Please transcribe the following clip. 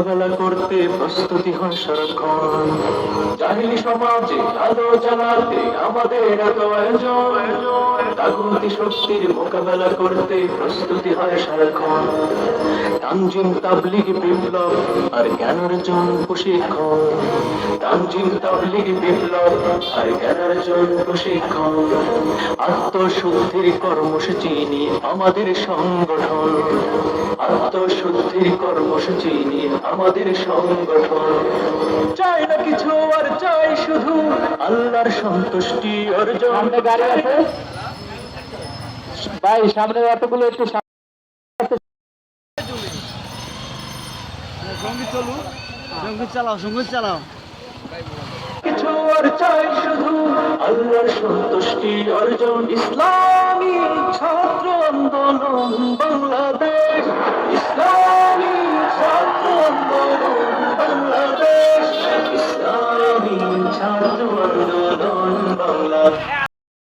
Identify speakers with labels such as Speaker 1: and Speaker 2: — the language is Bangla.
Speaker 1: মোকাবেলা করতে প্রস্তুতি হয় সারাক্ষণ। জাহিলি সমাজে, আলো জ্বালাতে আমাদের এত আয়োজন। শক্তির মোকাবেলা করতে প্রস্তুতি হয় সারাক্ষণ। তানজিম তাবলিগ বিপ্লব আর জ্ঞানার্জন প্রশিক্ষণ। তানজিম তাবলিগ বিপ্লব আর জ্ঞানার্জন প্রশিক্ষণ। আত্মশুদ্ধির কর্মসূচি নিয়ে আমাদের সংগঠন। আত্মশুদ্ধির কর্মসূচি নিয়ে আমাদের সংগঠন। চাই না কিছু আর চাই শুধু আল্লাহর সন্তুষ্টি অর্জন।
Speaker 2: সামনে গাড়ি আছে। ভাই সামনে অতগুলো একটু
Speaker 3: সংগীত চলু সংগীত চালাও সংগীত চালাও।
Speaker 1: কিছু আর চাই শুধু আল্লাহর সন্তুষ্টি অর্জন। ইসলামী ছাত্র আন্দোলন বাংলাদেশ। বাংলাদেশ ইসলামী বাংলা।